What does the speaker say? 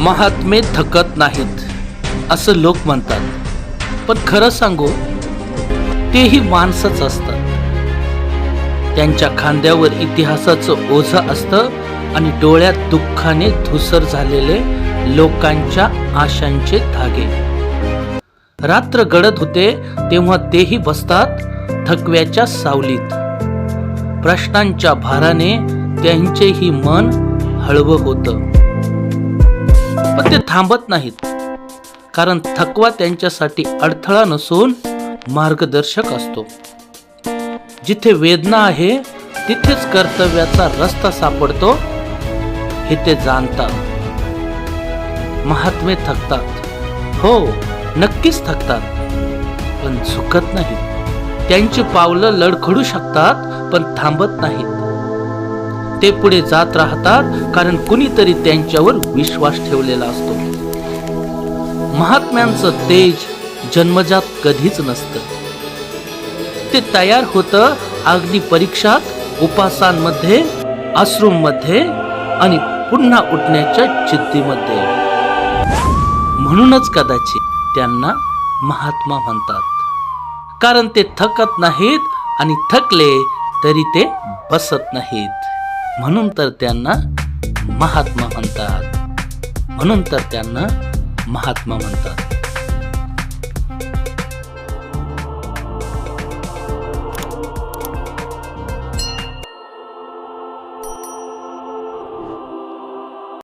महात्मे थकत नाहीत असं लोक म्हणतात. पण खरं सांगू तेही माणसंच असतात. त्यांच्या खांद्यावर इतिहासाचं ओझं असतं आणि डोळ्यात दुःखाने धुसर झालेले लोकांच्या आशांचे धागे. रात्र गडद होते तेव्हा तेही बसतात थकव्याच्या सावलीत. प्रश्नांच्या भाराने त्यांचेही मन हळवं होतं. पण ते थांबत नाहीत. कारण थकवा त्यांच्यासाठी अडथळा नसून मार्गदर्शक असतो. जिथे वेदना आहे तिथेच कर्तव्याचा रस्ता सापडतो. हे ते जाणतात. महात्मे थकतात. हो नक्कीच थकतात. पण झुकत नाहीत. त्यांची पावलं लडखडू शकतात पण थांबत नाहीत. ते पुढे जात राहतात कारण कुणीतरी त्यांच्यावर विश्वास ठेवलेला असतो. महात्म्यांचं तेज जन्मजात कधीच नसतं. ते तयार होतं अगदी परीक्षात उपासांमध्ये अश्रूमध्ये आणि पुन्हा उठण्याच्या जिद्दीमध्ये. म्हणूनच कदाचित त्यांना महात्मा म्हणतात. कारण ते थकत नाहीत आणि थकले तरी ते बसत नाहीत. म्हणून तर त्यांना महात्मा म्हणतात. म्हणून तर त्यांना महात्मा म्हणतात.